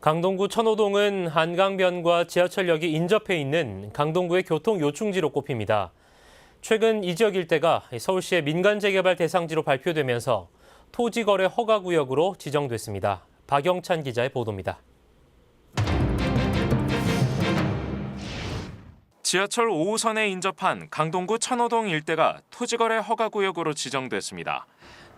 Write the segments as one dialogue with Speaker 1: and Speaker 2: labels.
Speaker 1: 강동구 천호동은 한강변과 지하철역이 인접해 있는 강동구의 교통 요충지로 꼽힙니다. 최근 이 지역 일대가 서울시의 민간 재개발 대상지로 발표되면서 토지 거래 허가 구역으로 지정됐습니다. 박영찬 기자의 보도입니다.
Speaker 2: 지하철 5호선에 인접한 강동구 천호동 일대가 토지거래 허가구역으로 지정됐습니다.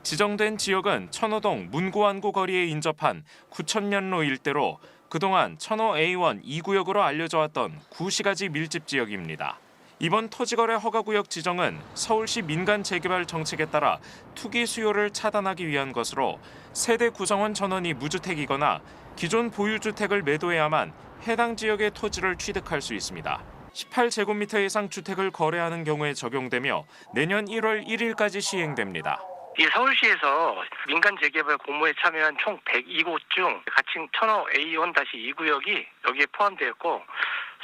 Speaker 2: 지정된 지역은 천호동 문구완구 거리에 인접한 구천면로 일대로 그동안 천호 A1 2구역으로 알려져 왔던 구시가지 밀집 지역입니다. 이번 토지거래 허가구역 지정은 서울시 민간 재개발 정책에 따라 투기 수요를 차단하기 위한 것으로 세대 구성원 전원이 무주택이거나 기존 보유주택을 매도해야만 해당 지역의 토지를 취득할 수 있습니다. 18제곱미터 이상 주택을 거래하는 경우에 적용되며 내년 1월 1일까지 시행됩니다.
Speaker 3: 이 서울시에서 민간 재개발 공모에 참여한 총 102곳 중 가칭 천호 A1-2구역이 여기에 포함되었고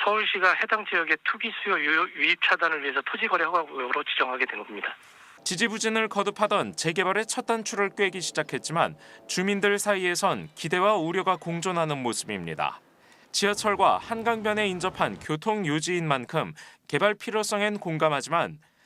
Speaker 3: 서울시가 해당 지역의 투기 수요 유- 유입 차단을 위해서 토지 거래 허가구역으로 지정하게 된 겁니다.
Speaker 2: 지지부진을 거듭하던 재개발의 첫 단추를 꿰기 시작했지만 주민들 사이에선 기대와 우려가 공존하는 모습입니다. 지하철과 한강변에 인접한 교통 요지인 만큼 개발 필요성엔 공감하지만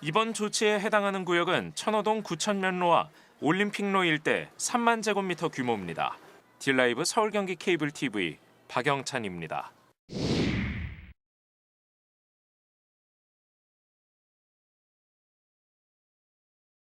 Speaker 2: 이번 조치에 해당하는 구역은 천호동 구천면로와 올림픽로 일대 3만 제곱미터 규모입니다. 딜라이브 서울 경기 케이블 TV 박영찬입니다.